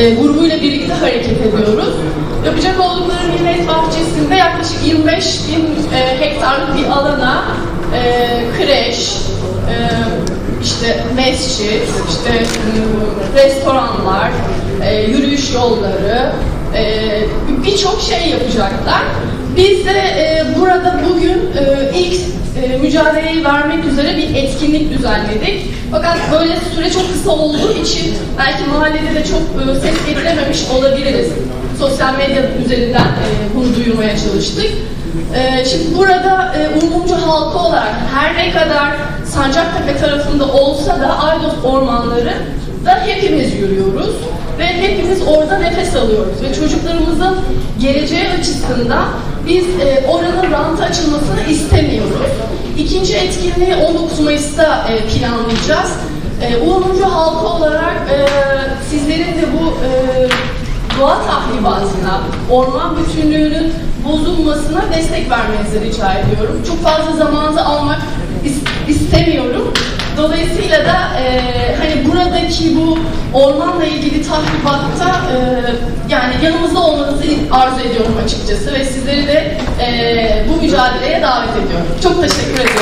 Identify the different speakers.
Speaker 1: e, grubuyla birlikte hareket ediyoruz. Yapacak oldukları millet bahçesinde yaklaşık 25 bin e, hektarlık bir alana e, kreş, e, işte mescit, işte e, restoranlar, e, yürüyüş yolları, e, birçok şey yapacaklar. Biz de e, burada bugün e, ilk e, mücadeleyi vermek üzere bir etkinlik düzenledik. Fakat böyle süre çok kısa olduğu için belki mahallede de çok e, ses getirememiş olabiliriz. Sosyal medya üzerinden e, bunu duyurmaya çalıştık. E, şimdi burada e, Umumcu halkı olarak her ne kadar Sancaktepe tarafında olsa da Aydos ormanları da hepimiz yürüyoruz ve hepimiz orada nefes alıyoruz ve çocuklarımızın geleceği açısından biz e, oranın ranta açılmasını istemiyoruz. Etkinliği 19 Mayıs'ta e, planlayacağız. E, Uğurlucu halkı olarak e, sizlerin de bu e, doğa tahribatına, orman bütünlüğünün bozulmasına destek vermenizi rica ediyorum. Çok fazla zamanınızı almak is- istemiyorum. Dolayısıyla da e, hani buradaki bu ormanla ilgili tahribatta e, yani yanımızda olmanızı arzu ediyorum açıkçası ve sizleri de e, bu mücadeleye davet ediyorum. Çok teşekkür ediyorum.